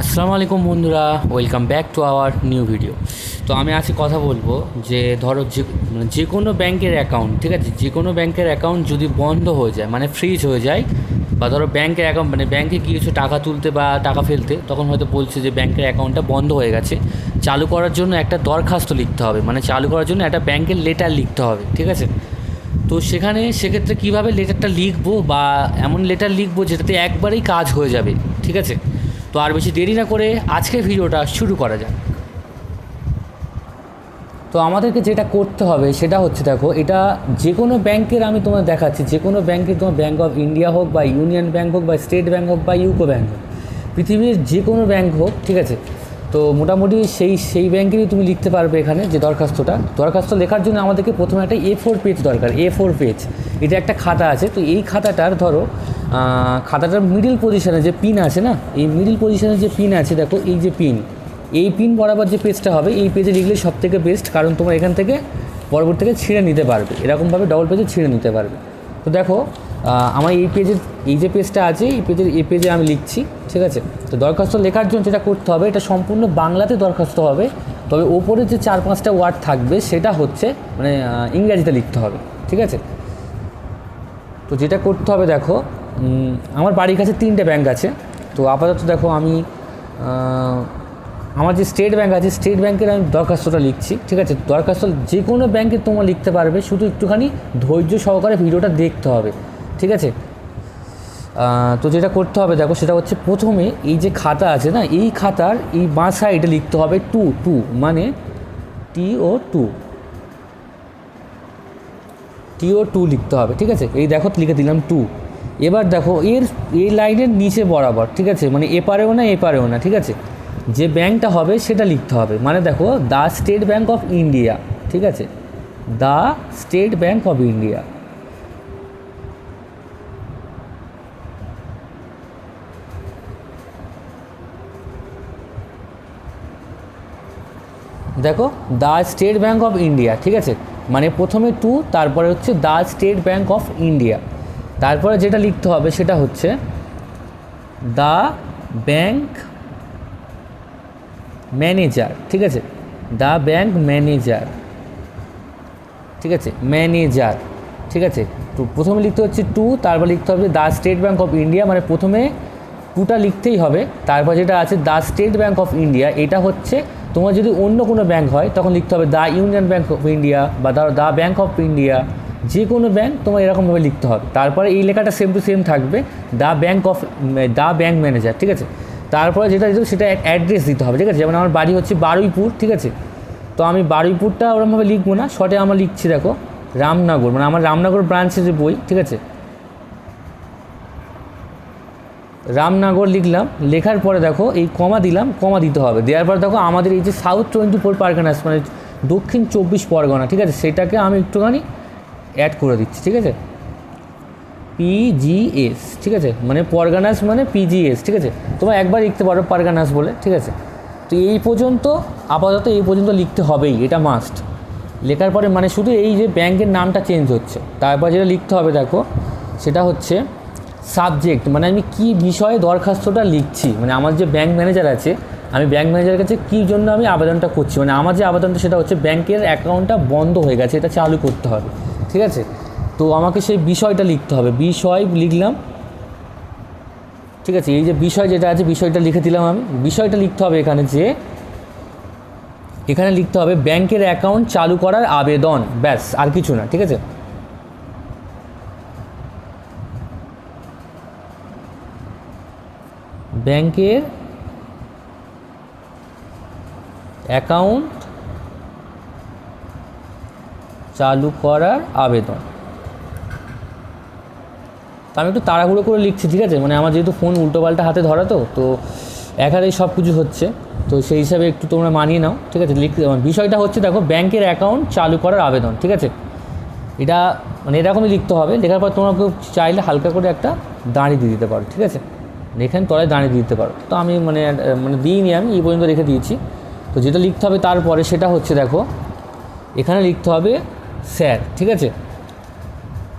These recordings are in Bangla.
আসসালামু আলাইকুম বন্ধুরা welcome back to our new video তো আমি আজকে কথা বলব যে, ধরো যে মানে যে কোনো ব্যাংকের অ্যাকাউন্ট ঠিক আছে? যে কোনো ব্যাংকের অ্যাকাউন্ট যদি বন্ধ হয়ে যায় মানে ফ্রিজ হয়ে যায়, বা ধরো ব্যাংকের অ্যাকাউন্ট মানে ব্যাংকে কিছু টাকা তুলতে বা টাকা ফেলতে, তখন হয়তো বলছে যে ব্যাংকের অ্যাকাউন্টটা বন্ধ হয়ে গেছে। চালু করার জন্য একটা দরখাস্ত লিখতে হবে মানে চালু করার জন্য একটা ব্যাংকের লেটার লিখতে হবে, ঠিক আছে? তো সেখানে সেক্ষেত্রে কীভাবে লেটারটা লিখব বা এমন লেটার লিখব যেটাতে একবারেই কাজ হয়ে যাবে, ঠিক আছে? তো আর বেশি দেরি না করে আজকে ভিডিওটা শুরু করা যাক। তো আমাদেরকে যেটা করতে হবে সেটা হচ্ছে দেখো, এটা যে কোনো ব্যাংকের আমি তোমার দেখাচ্ছি যে কোনো ব্যাংকের তোমার ব্যাঙ্ক অফ ইন্ডিয়া হোক বা ইউনিয়ন ব্যাঙ্ক হোক বা স্টেট ব্যাঙ্ক হোক বা ইউকো ব্যাঙ্ক হোক, পৃথিবীর যে কোনো ব্যাঙ্ক হোক, ঠিক আছে? তো মোটামুটি সেই সেই ব্যাংকেরই তুমি লিখতে পারবে এখানে যে দরখাস্তটা। দরখাস্ত লেখার জন্য আমাদেরকে প্রথমে একটা এ ফোর পেজ দরকার এ ফোর পেজ এটা একটা খাতা আছে, তো এই খাতাটার ধরো খাতাটার মিডিল পজিশনে যে পিন আছে না, এই মিডিল পজিশনে যে পিন আছে, দেখো, এই যে পিন এই পিন বরাবর যে পেজটা হবে, এই পেজে লিখলে সব থেকে বেস্ট কারণ তোমরা এখান থেকে পরবর্তী থেকে ছিঁড়ে নিতে পারবে। এরকমভাবে ডবল পেজে ছিঁড়ে নিতে পারবে। তো দেখো আমার এই পেজের এই যে পেজটা আছে, এই পেজের এই পেজে আমি লিখছি, ঠিক আছে? তো দরখাস্ত লেখার জন্য যেটা করতে হবে, এটা সম্পূর্ণ বাংলাতে দরখাস্ত হবে, তবে ওপরে যে চার পাঁচটা ওয়ার্ড থাকবে, সেটা হচ্ছে মানে ইংরাজিতে লিখতে হবে, ঠিক আছে? তো যেটা করতে হবে, দেখো আমার বাড়ির কাছে তিনটে ব্যাংক আছে। তো আপাতত দেখো আমি আমার যে স্টেট ব্যাংক আছে স্টেট ব্যাংকের আমি দরখাস্তটা লিখছি, ঠিক আছে? দরখাস্ত যে কোনো ব্যাংকে তোমরা লিখতে পারবে, শুধু একটুখানি ধৈর্য সহকারে ভিডিওটা দেখতে হবে, ঠিক আছে? তো যেটা করতে হবে দেখো, সেটা হচ্ছে প্রথমে এই যে খাতা আছে না, এই খাতার এই বাঁ সাইডে লিখতে হবে টু টু মানে টি ও টু টি ও টু লিখতে হবে, ঠিক আছে? এই দেখো, লিখে দিলাম টু এবার দেখো, এর, এই লাইনের নিচে বরাবর, ঠিক আছে? মানে এপারেও না এপারেও না, ঠিক আছে? যে ব্যাংকটা হবে, সেটা লিখতে হবে। মানে দেখো the State Bank of India, ঠিক আছে? The State Bank of India. দেখো the State Bank of India, ঠিক আছে? মানে প্রথমে টু, তারপরে হচ্ছে the State Bank of India. তারপরে যেটা লিখতে হবে সেটা হচ্ছে দ্য ব্যাংক ম্যানেজার, ঠিক আছে? দ্য ব্যাংক ম্যানেজার, ঠিক আছে? ম্যানেজার, ঠিক আছে? তো প্রথমে লিখতে হচ্ছে টু, তারপর লিখতে হবে the State Bank of India মানে প্রথমে টুটা লিখতেই হবে। তারপর যেটা আছে the State Bank of India, এটা হচ্ছে তোমার যদি অন্য কোনো ব্যাংক হয়, তখন লিখতে হবে the Union Bank of India বা ধরো দ্য ব্যাংক অফ ইন্ডিয়া। যে কোনো ব্যাংক তোমার এরকমভাবে লিখতে হবে। তারপরে এই লেখাটা সেম টু সেম থাকবে the bank of the bank manager ঠিক আছে? তারপরে যেটা দিতে সেটা অ্যাড্রেস দিতে হবে, ঠিক আছে? যেমন আমার বাড়ি হচ্ছে বারুইপুর, ঠিক আছে? তো আমি বারুইপুরটা ওরকমভাবে লিখব না শর্টে আমার লিখছি দেখো, রামনগর মানে আমার রামনগর ব্রাঞ্চের যে বই, ঠিক আছে? রামনগর লিখলাম, লেখার পরে দেখো এই কমা দিলাম কমা দিতে হবে। দেওয়ার পর দেখো আমাদের এই যে সাউথ টোয়েন্টি ফোর পারগানাস মানে দক্ষিণ চব্বিশ পরগনা, ঠিক আছে? সেটাকে আমি একটুখানি অ্যাড করে দিচ্ছি, ঠিক আছে? পিজিএস ঠিক আছে? মানে পরগানাস মানে পিজিএস ঠিক আছে? তোমরা একবার লিখতে পারো পারগানাস বলে, ঠিক আছে? তো এই পর্যন্ত, আপাতত এই পর্যন্ত লিখতে হবেই, এটা মাস্ট লেখার পরে মানে শুধু এই যে ব্যাংকের নামটা চেঞ্জ হচ্ছে। তারপর যেটা লিখতে হবে দেখো, সেটা হচ্ছে সাবজেক্ট মানে আমি কি বিষয়ে দরখাস্তটা লিখছি? মানে আমার যে ব্যাংক ম্যানেজার আছে, আমি ব্যাংক ম্যানেজারের কাছে কী জন্য আমি আবেদনটা করছি? মানে আমার যে আবেদনটা সেটা হচ্ছে ব্যাংকের অ্যাকাউন্টটা বন্ধ হয়ে গেছে, এটা চালু করতে হবে। ঠিক আছে? তো আমাকে সেই বিষয়টা লিখতে হবে। বিষয় লিখলাম। ঠিক আছে, এই যে বিষয় যেটা আছে, বিষয়টা লিখে দিলাম আমি। বিষয়টা লিখতে হবে এখানে যে, এখানে লিখতে হবে, ব্যাংকের অ্যাকাউন্ট চালু করার আবেদন। ব্যাস, আর কিছু না, ঠিক আছে? ব্যাংকের অ্যাকাউন্ট চালু করার আবেদন। তো আমি একটু তাড়াহুড়ো করে লিখছি, ঠিক আছে? মানে আমার যেহেতু ফোন উল্টোপাল্টা হাতে ধরা তো তো এক হাতেই সব কিছু হচ্ছে। তো সেই হিসাবে একটু তোমরা মানিয়ে নাও, ঠিক আছে? লিখ বিষয়টা হচ্ছে, দেখো, ব্যাংকের অ্যাকাউন্ট চালু করার আবেদন, ঠিক আছে? এটা মানে এরকমই লিখতে হবে, লেখার পর তোমরা চাইলে হালকা করে একটা দাঁড়িয়ে দিয়ে দিতে পারো, ঠিক আছে? এখানে তলায় দাঁড়িয়ে দিয়ে দিতে পারো। তো আমি মানে মানে দিইনি আমি, এই পর্যন্ত রেখে দিয়েছি। তো যেটা লিখতে হবে তারপরে সেটা হচ্ছে, দেখো, এখানে লিখতে হবে স্যার, ঠিক আছে?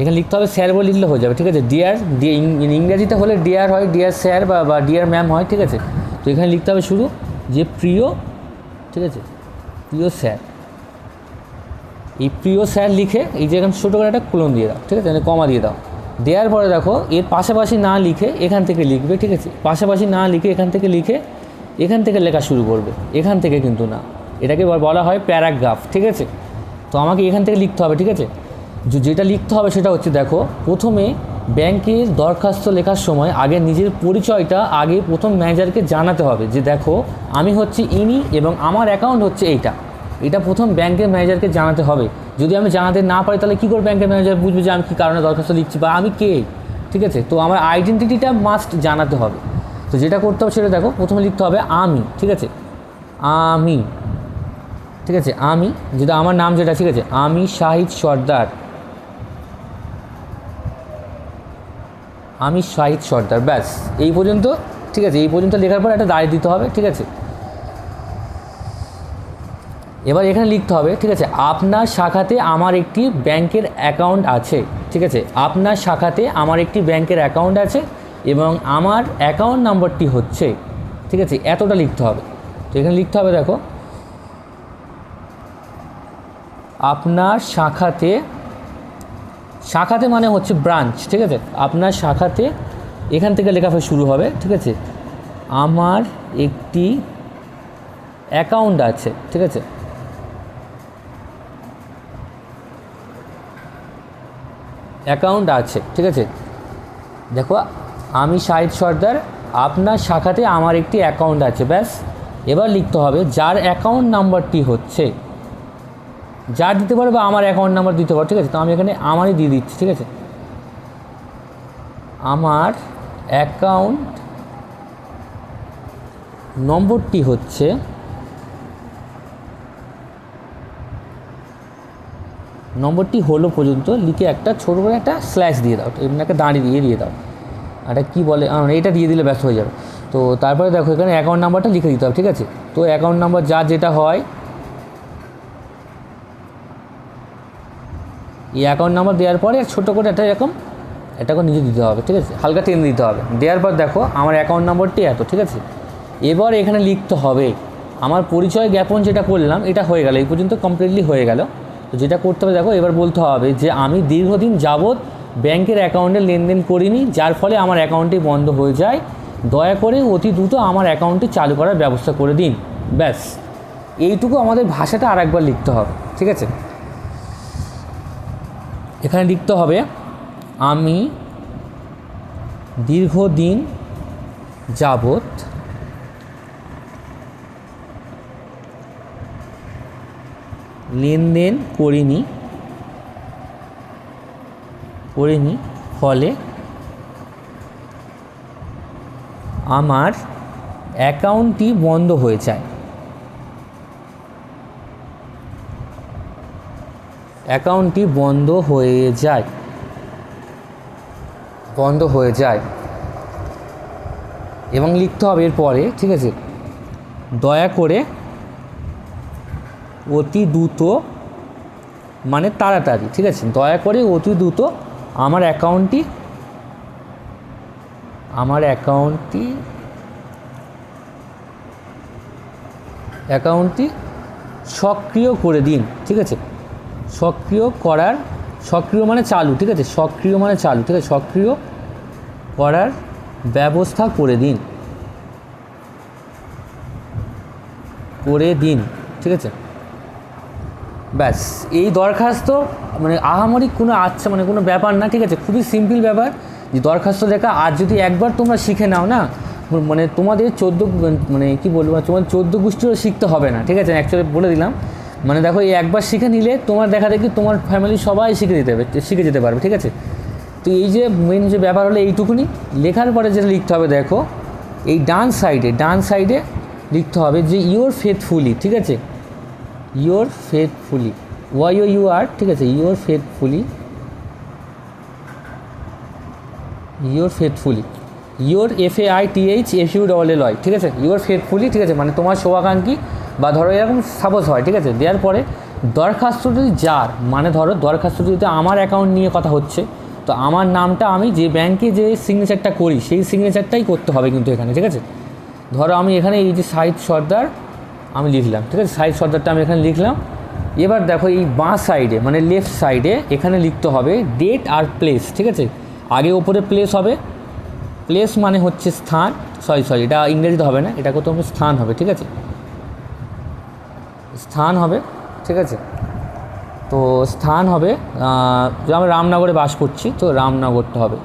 এখানে লিখতে হবে স্যার বলে লিখলে হয়ে যাবে, ঠিক আছে? ডিয়ার ইংরেজিতে হলে ডিয়ার হয় ডিয়ার স্যার বা বা ডিয়ার ম্যাম হয়, ঠিক আছে? তো এখানে লিখতে হবে শুরু যে প্রিয়, ঠিক আছে? প্রিয় স্যার। এই প্রিয় স্যার লিখে এই যে এখানে ছোটো করে একটা কোলন দিয়ে দাও, ঠিক আছে? কমা দিয়ে দাও। দেওয়ার পরে দেখো, এর পাশাপাশি না লিখে এখান থেকে লিখবে, ঠিক আছে? পাশাপাশি না লিখে এখান থেকে লিখে এখান থেকে লেখা শুরু করবে, এখান থেকে কিন্তু না। এটাকে বলা হয় প্যারাগ্রাফ, ঠিক আছে? তো আমাকে এখান থেকে লিখতে হবে, ঠিক আছে? যেটা লিখতে হবে সেটা হচ্ছে, দেখো, প্রথমে ব্যাংকের দরখাস্ত লেখার সময় আগে নিজের পরিচয়টা আগে প্রথম ম্যানেজারকে জানাতে হবে যে, দেখো, আমি হচ্ছে ইনি এবং আমার অ্যাকাউন্ট হচ্ছে এইটা। এটা প্রথম ব্যাংকের ম্যানেজারকে জানাতে হবে। যদি আমি জানাতে না পারি, তাহলে কী করে ব্যাংকের ম্যানেজার বুঝবে যে আমি কী কারণে দরখাস্ত লিখছি বা আমি কে? ঠিক আছে? তো আমার আইডেন্টিটিটা মাস্ট জানাতে হবে। তো যেটা করতে হবে সেটা, দেখো, প্রথমে লিখতে হবে আমি, ঠিক আছে? আমি। ঠিক আছে, আমি, যেটা আমার নাম যেটা, ঠিক আছে, আমি শাহিদ সর্দার। আমি শাহিদ সর্দার, ব্যাস, এই পর্যন্ত, ঠিক আছে, এই পর্যন্ত লেখার পর একটা দাঁড়িয়ে দিতে হবে, ঠিক আছে। এবার এখানে লিখতে হবে, ঠিক আছে, আপনার শাখাতে আমার একটি ব্যাংকের অ্যাকাউন্ট আছে, ঠিক আছে, আপনার শাখাতে আমার একটি ব্যাংকের অ্যাকাউন্ট আছে এবং আমার অ্যাকাউন্ট নাম্বারটি হচ্ছে, ঠিক আছে, এতটা লিখতে হবে। তো এখানে লিখতে হবে, দেখো আপনার শাখাতে শাখাতে মানে হচ্ছে ব্রাঞ্চ ঠিক আছে? আপনার শাখাতে এখান থেকে লেখাফে শুরু হবে, ঠিক আছে? আমার একটি অ্যাকাউন্ট আছে, ঠিক আছে? অ্যাকাউন্ট আছে, ঠিক আছে? দেখো, আমি শাহিদ সর্দার, আপনার শাখাতে আমার একটি অ্যাকাউন্ট আছে, ব্যাস। এবার লিখতে হবে, যার অ্যাকাউন্ট নাম্বারটি হচ্ছে যার দিতে পারো বা আমার অ্যাকাউন্ট নাম্বার দিতে পারো, ঠিক আছে? তো আমি এখানে আমারই দিয়ে দিচ্ছি, ঠিক আছে? আমার অ্যাকাউন্ট নম্বরটি হচ্ছে নম্বরটি হলো পর্যন্ত লিখে একটা ছোটো করে একটা স্ল্যাশ দিয়ে দাও, এমনি একটা দাঁড়িয়ে দিয়ে দিয়ে দাও। এটা কী বলে? এটা দিয়ে দিলে ব্যস্ত হয়ে যাবে। তো তারপরে দেখো এখানে অ্যাকাউন্ট নাম্বারটা লিখে দিতে হবে, ঠিক আছে? তো অ্যাকাউন্ট নাম্বার যা যেটা হয় এই অ্যাকাউন্ট নাম্বার দেওয়ার পরে ছোটো করে একটা এরকম এটা করে নিজে দিতে হবে, ঠিক আছে? হালকা টেন দিতে হবে। দেওয়ার পর দেখো, আমার অ্যাকাউন্ট নাম্বারটি এত, ঠিক আছে? এবার এখানে লিখতে হবে, আমার পরিচয় জ্ঞাপন যেটা করলাম, এটা হয়ে গেল, এই পর্যন্ত কমপ্লিটলি হয়ে গেল। তো যেটা করতে হবে, দেখো, এবার বলতে হবে যে আমি দীর্ঘদিন যাবৎ ব্যাংকের অ্যাকাউন্টে লেনদেন করিনি, যার ফলে আমার অ্যাকাউন্টটি বন্ধ হয়ে যায়। দয়া করে অতি দ্রুত আমার অ্যাকাউন্টটি চালু করার ব্যবস্থা করে দিন। ব্যাস। এইটুকু আমাদের ভাষাটা আর একবার লিখতে হবে, ঠিক আছে? এখানে লিখতে হবে, আমি দীর্ঘদিন যাবত লেনদেন করিনি করিনি, ফলে আমার অ্যাকাউন্টটি বন্ধ হয়ে যায় অ্যাকাউন্টটি বন্ধ হয়ে যায়। বন্ধ হয়ে যায়। এবং লিখতে হবে এরপরে, ঠিক আছে? দয়া করে অতি দ্রুত মানে তাড়াতাড়ি, ঠিক আছে? দয়া করে অতি দ্রুত আমার অ্যাকাউন্টটি আমার অ্যাকাউন্টটি অ্যাকাউন্টটি সক্রিয় করে দিন, ঠিক আছে? সক্রিয় করার, সক্রিয় মানে চালু, ঠিক আছে? সক্রিয় মানে চালু, ঠিক আছে? সক্রিয় করার ব্যবস্থা করে দিন। করে দিন, ঠিক আছে? ব্যাস, এই দরখাস্ত মানে আহামরি কোনো আচ্ছা মানে কোনো ব্যাপার না, ঠিক আছে? খুবই সিম্পল ব্যাপার যে দরখাস্ত লেখা, আর যদি একবার তোমরা শিখে নাও না মানে তোমাদের চোদ্দ মানে কি বলব তোমার চোদ্দ গোষ্ঠীও শিখতে হবে না, ঠিক আছে? অ্যাকচুয়ালি বলে দিলাম। মানে দেখো, এই একবার শিখে নিলে তোমার দেখা দেখি তোমার ফ্যামিলি সবাই শিখে দিতে হবে, শিখে যেতে পারবে, ঠিক আছে? তো এই যে মেন যে ব্যাপার হলো এইটুকুনি। লেখার পরে যেটা লিখতে হবে দেখো, এই ডান সাইডে ডান সাইডে লিখতে হবে যে ইওর ফেথফুলি ঠিক আছে? Your faithfully Y O U R ঠিক আছে? Your faithfully your faithfully your F A I T H F U double L Y ঠিক আছে? ইওর ফেথফুলি ঠিক আছে? মানে তোমার শোভাকাঙ্ক্ষী বা ধরো এরকম সাপোজ হয়, ঠিক আছে? দেওয়ার পরে দরখাস্তটি যার মানে ধরো দরখাস্তটি যদি আমার অ্যাকাউন্ট নিয়ে কথা হচ্ছে, তো আমার নামটা আমি যে ব্যাংকে যে সিগনেচারটা করি, সেই সিগনেচারটাই করতে হবে কিন্তু এখানে, ঠিক আছে? ধরো আমি এখানে এই যে সাহিদ সর্দার, আমি লিখলাম, ঠিক আছে? সাহিদ সর্দারটা আমি এখানে লিখলাম। এবার দেখো এই বাঁ সাইডে মানে লেফট সাইডে এখানে লিখতে হবে ডেট আর প্লেস ঠিক আছে? আগে ওপরে প্লেস হবে। প্লেস মানে হচ্ছে স্থান সরি সরি এটা ইংরেজিতে হবে না এটা কত স্থান হবে, ঠিক আছে? স্থান হবে, ঠিক আছে? তো স্থান হবে আমরা রামনগরে বাস করছি, তো রামনগরটা হবে।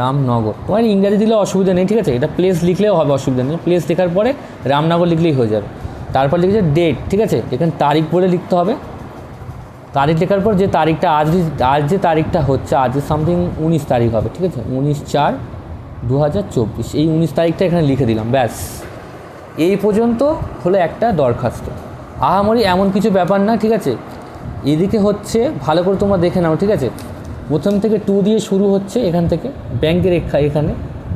রামনগর। তোমার ইংরাজি দিলে অসুবিধা নেই, ঠিক আছে? এটা প্লেস লিখলেও হবে, অসুবিধা নেই। প্লেস লেখার পরে রামনগর লিখলেই হয়ে যাবে। তারপর লিখেছে ডেট ঠিক আছে? এখানে তারিখ বলে লিখতে হবে। তারিখ লেখার পর যে তারিখটা আজ আজ যে তারিখটা হচ্ছে, আজ সামথিং উনিশ তারিখ হবে, ঠিক আছে? উনিশ চার দু এই উনিশ তারিখটা এখানে লিখে দিলাম, ব্যাস। এই পর্যন্ত হলো একটা দরখাস্ত। আহামরি এমন কিছু ব্যাপার না, ঠিক আছে? এদিকে হচ্ছে, ভালো করে তোমরা দেখে নাও, ঠিক আছে? প্রথম থেকে টু দিয়ে শুরু হচ্ছে এখান থেকে ব্যাংকের এখা- এখানে।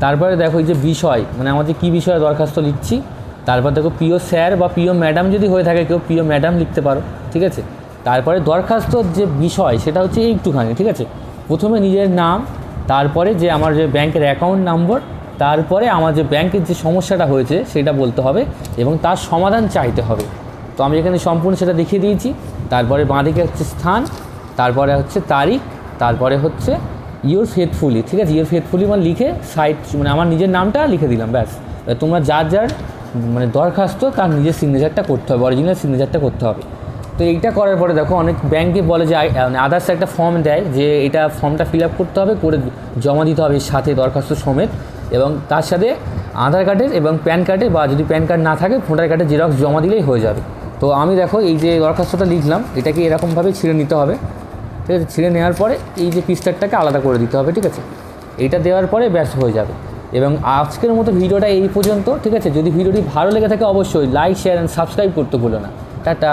তারপরে দেখো এই যে বিষয় মানে আমাদের কী বিষয়ে দরখাস্ত লিখছি? তারপর দেখো প্রিয় স্যার বা প্রিয় ম্যাডাম যদি হয়ে থাকে, কেউ প্রিয় ম্যাডাম লিখতে পারো, ঠিক আছে? তারপরে দরখাস্তর যে বিষয়, সেটা হচ্ছে একটুখানি, ঠিক আছে? প্রথমে নিজের নাম, তারপরে যে আমার যে ব্যাংকের অ্যাকাউন্ট নম্বর তারপরে আমার যে ব্যাংকের যে সমস্যাটা হয়েছে, সেটা বলতে হবে এবং তার সমাধান চাইতে হবে। তো আমি এখানে সম্পূর্ণ সেটা দেখিয়ে দিয়েছি। তারপরে বাঁদিকে হচ্ছে স্থান, তারপরে হচ্ছে তারিখ, তারপরে হচ্ছে ইওর ফেথফুলি ঠিক আছে? ইওর ফেথফুলি মানে লিখে সাইট মানে আমার নিজের নামটা লিখে দিলাম, ব্যাস। তোমরা যার যার মানে দরখাস্ত, তার নিজের সিগনেচারটা করতে হবে অরিজিনাল সিগনেচারটা করতে হবে। তো এইটা করার পরে দেখো, অনেক ব্যাংকে বলে যে মানে আদার্স একটা ফর্ম দেয় যে, এটা ফর্মটা ফিল আপ করতে হবে, করে জমা দিতে হবে সাথে দরখাস্ত সমেত। এবং তার সাথে আধার কার্ডের এবং প্যান কার্ডের বা যদি প্যান কার্ড না থাকে ভোটার কার্ডের জেরক্স জমা দিলেই হয়ে যাবে। তো আমি দেখো এই যে দরখাস্তটা লিখলাম, এটাকে এরকমভাবে ছিঁড়ে নিতে হবে। ঠিক আছে? ছিঁড়ে নেওয়ার পরে এই যে পিস্টারটাকে আলাদা করে দিতে হবে, ঠিক আছে? এটা দেওয়ার পরে ব্যাস হয়ে যাবে। এবং আজকের মতো ভিডিওটা এই পর্যন্ত, ঠিক আছে? যদি ভিডিওটি ভালো লেগে থাকে, অবশ্যই লাইক শেয়ার অ্যান্ড সাবস্ক্রাইব করতে ভুলো না। টাটা!